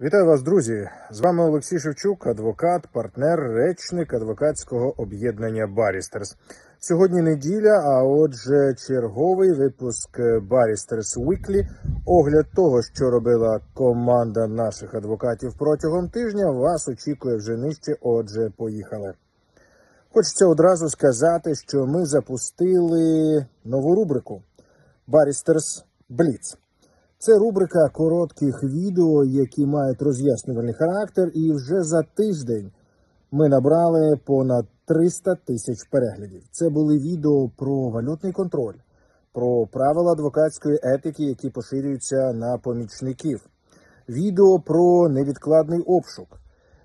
Вітаю вас, друзі! З вами Олексій Шевчук, адвокат, партнер, речник адвокатського об'єднання Барістерс. Сьогодні неділя, а отже, черговий випуск Барістерс Weekly. Огляд того, що робила команда наших адвокатів протягом тижня, вас очікує вже нижче. Отже, поїхали. Хочеться одразу сказати, що ми запустили нову рубрику Барістерс Бліц. Це рубрика коротких відео, які мають роз'яснювальний характер, і вже за тиждень ми набрали понад 300 тисяч переглядів. Це були відео про валютний контроль, про правила адвокатської етики, які поширюються на помічників, відео про невідкладний обшук,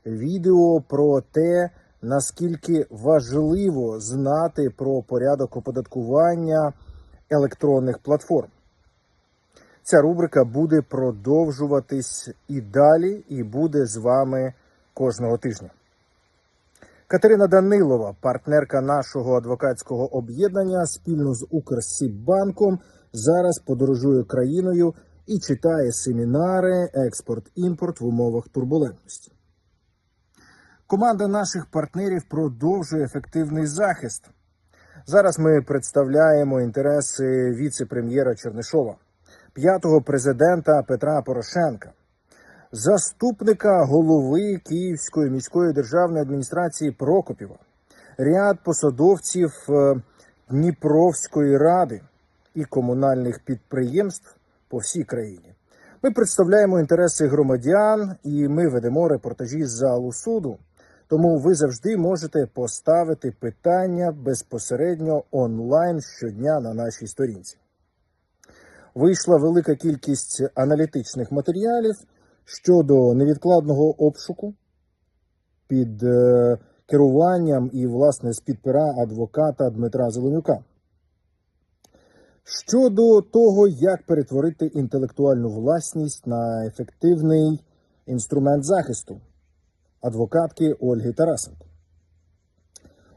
відео про те, наскільки важливо знати про порядок оподаткування електронних платформ. Ця рубрика буде продовжуватись і далі, і буде з вами кожного тижня. Катерина Данилова, партнерка нашого адвокатського об'єднання, спільно з Укрсіббанком, зараз подорожує країною і читає семінари експорт-імпорт в умовах турбулентності. Команда наших партнерів продовжує ефективний захист. Зараз ми представляємо інтереси віце-прем'єра Чернишова п'ятого президента Петра Порошенка, заступника голови Київської міської державної адміністрації Прокопіва, ряд посадовців е, Дніпровської ради і комунальних підприємств по всій країні. Ми представляємо інтереси громадян і ми ведемо репортажі з залу суду. Тому ви завжди можете поставити питання безпосередньо онлайн щодня на нашій сторінці вийшла велика кількість аналітичних матеріалів щодо невідкладного обшуку під е, керуванням і, власне, з під пера адвоката Дмитра Зеленюка. Щодо того, як перетворити інтелектуальну власність на ефективний інструмент захисту адвокатки Ольги Тарасенко.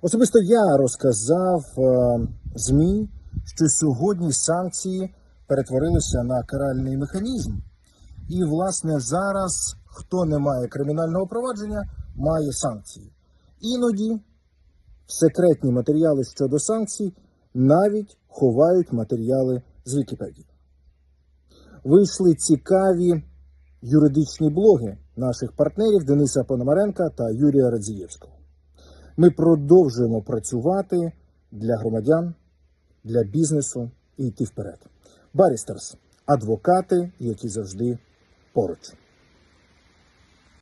Особисто я розказав е, ЗМІ, що сьогодні санкції перетворилися на каральний механізм. І, власне, зараз хто не має кримінального провадження, має санкції. Іноді секретні матеріали щодо санкцій навіть ховають матеріали з Вікіпедії. Вийшли цікаві юридичні блоги наших партнерів Дениса Пономаренка та Юрія Радзієвського. Ми продовжуємо працювати для громадян, для бізнесу і йти вперед. Барістерс адвокати, які завжди поруч.